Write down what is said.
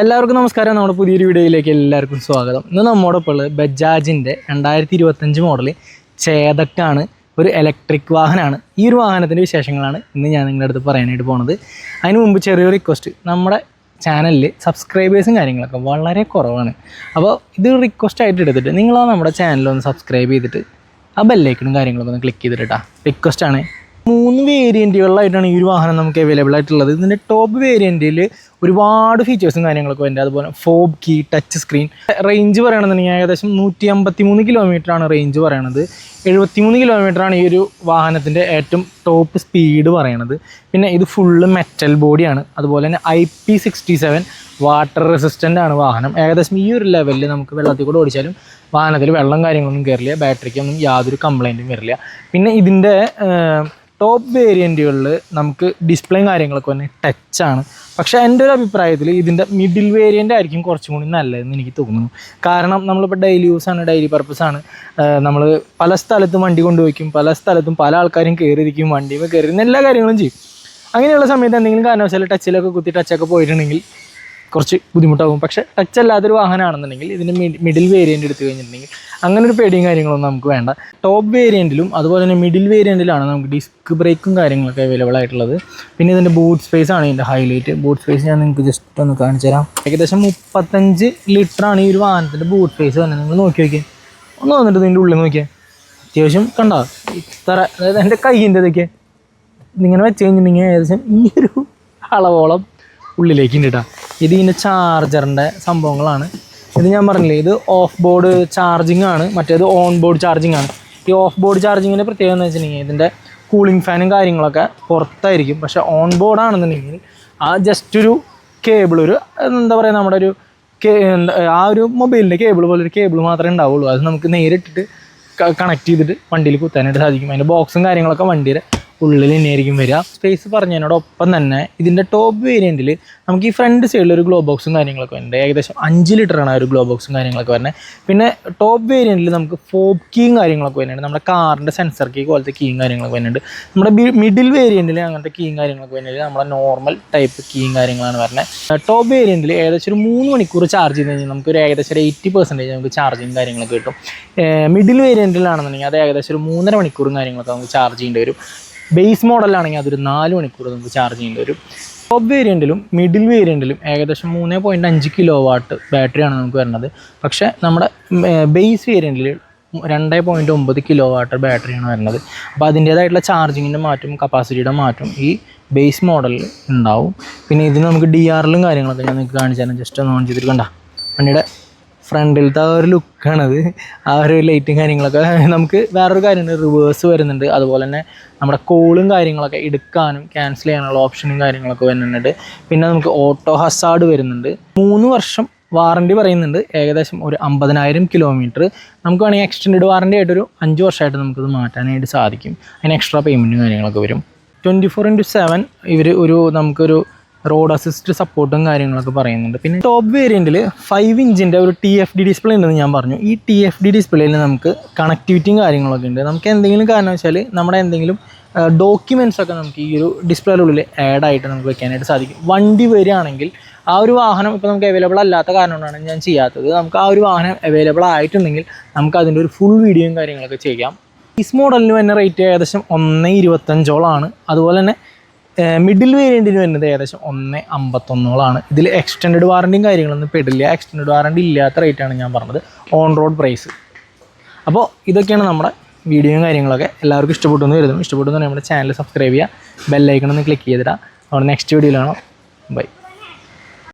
എല്ലാവർക്കും നമസ്കാരം. നമ്മുടെ പുതിയൊരു വീഡിയോയിലേക്ക് എല്ലാവർക്കും സ്വാഗതം. ഇന്ന് നമ്മോടൊപ്പം ഉള്ളത് ബജാജിന്റെ രണ്ടായിരത്തി ഇരുപത്തഞ്ച് മോഡൽ ചേതക്കാണ് ഒരു ഇലക്ട്രിക് വാഹനമാണ്. ഈ ഒരു വാഹനത്തിന്റെ വിശേഷങ്ങളാണ് ഇന്ന് ഞാൻ നിങ്ങളുടെ അടുത്ത് പറയാനായിട്ട് പോണത്. അതിന് മുമ്പ് ചെറിയൊരു റിക്വസ്റ്റ് നമ്മുടെ ചാനലിൽ സബ്സ്ക്രൈബേഴ്സും കാര്യങ്ങളൊക്കെ വളരെ കുറവാണ്. അപ്പോൾ ഇത് റിക്വസ്റ്റ് ആയിട്ട് എടുത്തിട്ട് നിങ്ങൾ നമ്മുടെ ചാനലൊന്ന് സബ്സ്ക്രൈബ് ചെയ്തിട്ട് ആ ബെല്ലൈക്കണും കാര്യങ്ങളൊക്കെ ഒന്ന് ക്ലിക്ക് ചെയ്തിട്ട് റിക്വസ്റ്റ് ആണ്. മൂന്ന് വേരിയന്റുകളിലായിട്ടാണ് ഈ ഒരു വാഹനം നമുക്ക് അവൈലബിൾ ആയിട്ടുള്ളത്. ഇതിന്റെ ടോപ്പ് വേരിയന്റിൽ ഒരുപാട് ഫീച്ചേഴ്സും കാര്യങ്ങളൊക്കെ ഉണ്ട് അതുപോലെ fob key touch screen range പറയണമെന്നുണ്ടെങ്കിൽ ഏകദേശം നൂറ്റി അമ്പത്തി മൂന്ന് കിലോമീറ്ററാണ് റേഞ്ച് പറയണത്. എഴുപത്തി മൂന്ന് കിലോമീറ്ററാണ് ഈ ഒരു വാഹനത്തിന്റെ ഏറ്റവും ടോപ്പ് സ്പീഡ് പറയണത്. പിന്നെ ഇത് ഫുള്ള് മെറ്റൽ ബോഡിയാണ് അതുപോലെ തന്നെ I P sixty seven water resistant ആണ് വാഹനം. ഏകദേശം ഈ ഒരു ലെവലിൽ നമുക്ക് വെള്ളത്തിൽ കൂടെ ഓടിച്ചാലും വാഹനത്തിൽ വെള്ളം കാര്യങ്ങളൊന്നും കയറില്ല ബാറ്ററിക്കൊന്നും യാതൊരു കംപ്ലൈന്റും വരില്ല. പിന്നെ ഇതിന്റെ ടോപ്പ് വേരിയന്റുകളിൽ നമുക്ക് ഡിസ്പ്ലേയും കാര്യങ്ങളൊക്കെ തന്നെ ടച്ചാണ് പക്ഷേ എന്റെ ഒരു അഭിപ്രായത്തിൽ ഇതിന്റെ മിഡിൽ വേരിയന്റ് ആയിരിക്കും കുറച്ചും കൂടി നല്ലതെന്ന് എനിക്ക് തോന്നുന്നു. കാരണം നമ്മളിപ്പോൾ ഡെയിലി യൂസ് ആണ് ഡെയിലി പർപ്പസ് ആണ്. നമ്മൾ പല സ്ഥലത്തും വണ്ടി കൊണ്ടുപോയിക്കും പല സ്ഥലത്തും പല ആൾക്കാരും കയറിയിരിക്കും വണ്ടിയും കയറി എല്ലാ കാര്യങ്ങളും ചെയ്യും. അങ്ങനെയുള്ള സമയത്ത് എന്തെങ്കിലും കാരണവശാൽ ടച്ചിലൊക്കെ കുത്തി ടച്ചൊക്കെ പോയിട്ടുണ്ടെങ്കിൽ കുറച്ച് ബുദ്ധിമുട്ടാകും. പക്ഷേ ടച്ച് അല്ലാത്തൊരു വാഹനമാണെന്നുണ്ടെങ്കിൽ ഇതിന്റെ മിഡിൽ വേരിയന്റ് എടുത്തു കഴിഞ്ഞിട്ടുണ്ടെങ്കിൽ അങ്ങനെ ഒരു പേടിയും കാര്യങ്ങളൊന്നും നമുക്ക് വേണ്ട. ടോപ്പ് വേരിയന്റിലും അതുപോലെ തന്നെ മിഡിൽ വേരിയന്റിലാണ് നമുക്ക് ഡിസ്ക് ബ്രേക്കും കാര്യങ്ങളൊക്കെ അവൈലബിൾ ആയിട്ടുള്ളത്. പിന്നെ ഇതിന്റെ ബൂട്ട് സ്പേസ് ആണ് ഇതിന്റെ ഹൈലൈറ്റ് ബൂട്ട് സ്പേസ് ഞാൻ നിങ്ങൾക്ക് ജസ്റ്റ് ഒന്ന് കാണിച്ചു തരാം. ഏകദേശം മുപ്പത്തഞ്ച് ലിറ്ററാണ് ഈ ഒരു വാഹനത്തിന്റെ ബൂട്ട് സ്പേസ് തന്നെ. നിങ്ങൾ നോക്കി നോക്കിയേ. ഒന്ന് വന്നിട്ട് ഇതിന്റെ ഉള്ളിൽ നോക്കിയാൽ അത്യാവശ്യം കണ്ടോ? ഇത്ര അതായത് എന്റെ കൈന്റെ ഇതൊക്കെ. ഇതിങ്ങനെ വെച്ച് കഴിഞ്ഞിട്ടുണ്ടെങ്കിൽ ഏകദേശം ഈ ഒരു അളവോളം ഉള്ളിലേക്ക് ഉണ്ട് കേട്ടോ. ഇത് ഇതിന്റെ ചാർജറിന്റെ സംഭവങ്ങളാണ്. ഇത് ഞാൻ പറഞ്ഞില്ലേ ഇത് ഓഫ് ബോർഡ് ചാർജിങ് ആണ് മറ്റേത് ഓൺ ബോർഡ് ചാർജിങ് ആണ്. ഈ ഓഫ് ബോർഡ് ചാർജിങ്ങിന്റെ പ്രത്യേകത എന്ന് വെച്ചിട്ടുണ്ടെങ്കിൽ ഇതിന്റെ കൂളിംഗ് ഫാനും കാര്യങ്ങളൊക്കെ പുറത്തായിരിക്കും. പക്ഷേ ഓൺ ബോർഡ് ആണെന്നുണ്ടെങ്കിൽ ആ ജസ്റ്റ് ഒരു കേബിൾ ഒരു എന്താ പറയുക നമ്മുടെ ഒരു ആ ഒരു മൊബൈലിന്റെ കേബിൾ പോലെ ഒരു കേബിൾ മാത്രമേ ഉണ്ടാവുള്ളൂ. അത് നമുക്ക് നേരിട്ടിട്ട് കണക്ട് ചെയ്തിട്ട് വണ്ടിയിൽ കുത്താനായിട്ട് സാധിക്കും. അതിന്റെ ബോക്സും കാര്യങ്ങളൊക്കെ വണ്ടിയുടെ ഉള്ളിൽ തന്നെയായിരിക്കും വരിക. സ്പേസ് പറഞ്ഞതിനോടൊപ്പം തന്നെ ഇതിന്റെ ടോപ്പ് വേരിയന്റിൽ നമുക്ക് ഈ ഫ്രണ്ട് സൈഡിൽ ഒരു ഗ്ലോ ബോക്സും കാര്യങ്ങളൊക്കെ വരുന്നുണ്ട്. ഏകദേശം അഞ്ച് ലിറ്ററാണ് ഒരു ഗ്ലോ ബോക്സും കാര്യങ്ങളൊക്കെ വരുന്നത്. പിന്നെ ടോപ്പ് വേരിയന്റിൽ നമുക്ക് ഫോബ് കീയും കാര്യങ്ങളൊക്കെ വരുന്നുണ്ട്. നമ്മുടെ കാറിന്റെ സെൻസർ കീ പോലത്തെ കീയും കാര്യങ്ങളൊക്കെ വരുന്നുണ്ട്. നമ്മുടെ മിഡിൽ വേരിയന്റിൽ അങ്ങനത്തെ കീയും കാര്യങ്ങളൊക്കെ വരുന്നത് നമ്മുടെ നോർമൽ ടൈപ്പ് കീയും കാര്യങ്ങളാണ് വരുന്നത്. ടോപ്പ് വേരിയന്റിൽ ഏകദേശം ഒരു മൂന്ന് മണിക്കൂർ ചാർജ് ചെയ്ത് കഴിഞ്ഞാൽ നമുക്ക് ഒരു ഏകദേശം ഒരു എയ്റ്റി പെർസെന്റേജ് നമുക്ക് ചാർജിങ് കാര്യങ്ങളൊക്കെ കിട്ടും. മിഡിൽ വേരിയന്റിലാണെന്നുണ്ടെങ്കിൽ അത് ഏകദേശം ഒരു മൂന്നര മണിക്കൂറും കാര്യങ്ങളൊക്കെ നമുക്ക് ചാർജ് ചെയ്യേണ്ടി വരും. ബേസ് മോഡലാണെങ്കിൽ അതൊരു നാല് മണിക്കൂർ നമുക്ക് ചാർജ് ചെയ്യേണ്ടി വരും. ടോപ്പ് വേരിയന്റിലും മിഡിൽ വേരിയന്റിലും ഏകദേശം മൂന്ന് പോയിന്റ് അഞ്ച് കിലോ വാട്ട് ബാറ്ററിയാണ് നമുക്ക് വരുന്നത്. പക്ഷേ നമ്മുടെ ബേസ് വേരിയന്റിൽ രണ്ട് പോയിന്റ് ഒമ്പത് കിലോ വാട്ട് ബാറ്ററിയാണ് വരുന്നത്. അപ്പോൾ അതിന്റേതായിട്ടുള്ള ചാർജിങ്ങിന്റെ മാറ്റം കപ്പാസിറ്റിയുടെ മാറ്റം ഈ ബേസ് മോഡലിൽ ഉണ്ടാവും. പിന്നെ ഇതിന് നമുക്ക് ഡി ആറിലും കാര്യങ്ങളൊക്കെ ഞാൻ നിങ്ങൾക്ക് കാണിച്ചു തരാം. ജസ്റ്റ് ഒന്ന് ഓൺ ചെയ്തിട്ട് കണ്ട? വണ്ടിയുടെ ഫ്രണ്ടിലത്തെ ആ ഒരു ലുക്കാണത് ആ ഒരു ലൈറ്റും കാര്യങ്ങളൊക്കെ. നമുക്ക് വേറൊരു കാര്യമുണ്ട്. റിവേഴ്സ് വരുന്നുണ്ട്. അതുപോലെ തന്നെ നമ്മുടെ കോളും കാര്യങ്ങളൊക്കെ എടുക്കാനും ക്യാൻസൽ ചെയ്യാനുള്ള ഓപ്ഷനും കാര്യങ്ങളൊക്കെ വരുന്നുണ്ട്. പിന്നെ നമുക്ക് ഓട്ടോ ഹസാഡ് വരുന്നുണ്ട്. മൂന്ന് വർഷം വാറണ്ടി പറയുന്നുണ്ട്. ഏകദേശം ഒരു അമ്പതിനായിരം കിലോമീറ്റർ നമുക്ക് വേണമെങ്കിൽ എക്സ്റ്റൻഡ് വാറണ്ടി ആയിട്ട് ഒരു അഞ്ച് വർഷമായിട്ട് നമുക്കത് മാറ്റാനായിട്ട് സാധിക്കും. അതിന് എക്സ്ട്രാ പേയ്മെന്റും കാര്യങ്ങളൊക്കെ വരും. ട്വന്റി ഫോർ ഇന്റു സെവൻ ഇവർ ഒരു നമുക്കൊരു റോഡ് അസിസ്റ്റ് സപ്പോർട്ടും കാര്യങ്ങളൊക്കെ പറയുന്നുണ്ട്. പിന്നെ ടോപ്പ് വേരിയന്റിൽ ഫൈവ് ഇഞ്ചിന്റെ ഒരു ടി എഫ് ഡി ഡിസ്പ്ലേ ഉണ്ടെന്ന് ഞാൻ പറഞ്ഞു. ഈ ടി എഫ് ഡി ഡിസ്പ്ലേയിൽ നമുക്ക് കണക്ടിവിറ്റിയും കാര്യങ്ങളൊക്കെ ഉണ്ട്. നമുക്ക് എന്തെങ്കിലും കാരണം വെച്ചാൽ നമ്മുടെ എന്തെങ്കിലും ഡോക്യുമെന്റ്സ് ഒക്കെ നമുക്ക് ഈ ഒരു ഡിസ്പ്ലേയുടെ ഉള്ളിൽ ആഡ് ആയിട്ട് നമുക്ക് വെക്കാനായിട്ട് സാധിക്കും. വണ്ടി വരികയാണെങ്കിൽ ആ ഒരു വാഹനം ഇപ്പോൾ നമുക്ക് അവൈലബിൾ അല്ലാത്ത കാരണം കൊണ്ടാണ് ഞാൻ ചെയ്യാത്തത്. നമുക്ക് ആ ഒരു വാഹനം അവൈലബിൾ ആയിട്ടുണ്ടെങ്കിൽ നമുക്ക് അതിന്റെ ഒരു ഫുൾ വീഡിയോയും കാര്യങ്ങളൊക്കെ ചെയ്യാം. ഈസ് മോഡലിന് തന്നെ റേറ്റ് ഏകദേശം ഒന്ന് ഇരുപത്തഞ്ചോളാണ് അതുപോലെ തന്നെ മിഡിൽ വേരിയന്റിന് വരുന്നത് ഏകദേശം ഒന്ന് അമ്പത്തൊന്നോളാണ്. ഇതിൽ എക്സ്റ്റൻഡ് വാറണ്ടിയും കാര്യങ്ങളൊന്നും പെടില്ല. എക്സ്റ്റൻഡ് വാറണ്ടി ഇല്ലാത്ത റേറ്റാണ് ഞാൻ പറഞ്ഞത്. ഓൺ റോഡ് പ്രൈസ് അപ്പോൾ ഇതൊക്കെയാണ് നമ്മുടെ വീഡിയോയും കാര്യങ്ങളൊക്കെ. എല്ലാവർക്കും ഇഷ്ടപ്പെട്ടു വരുന്നു ഇഷ്ടപ്പെട്ടു നമ്മുടെ ചാനൽ സബ്സ്ക്രൈബ് ചെയ്യുക. ബെല്ലൈക്കണമെന്ന് ക്ലിക്ക് ചെയ്തിടാം അവിടെ നെക്സ്റ്റ് വീഡിയോയിലാണോ ബൈ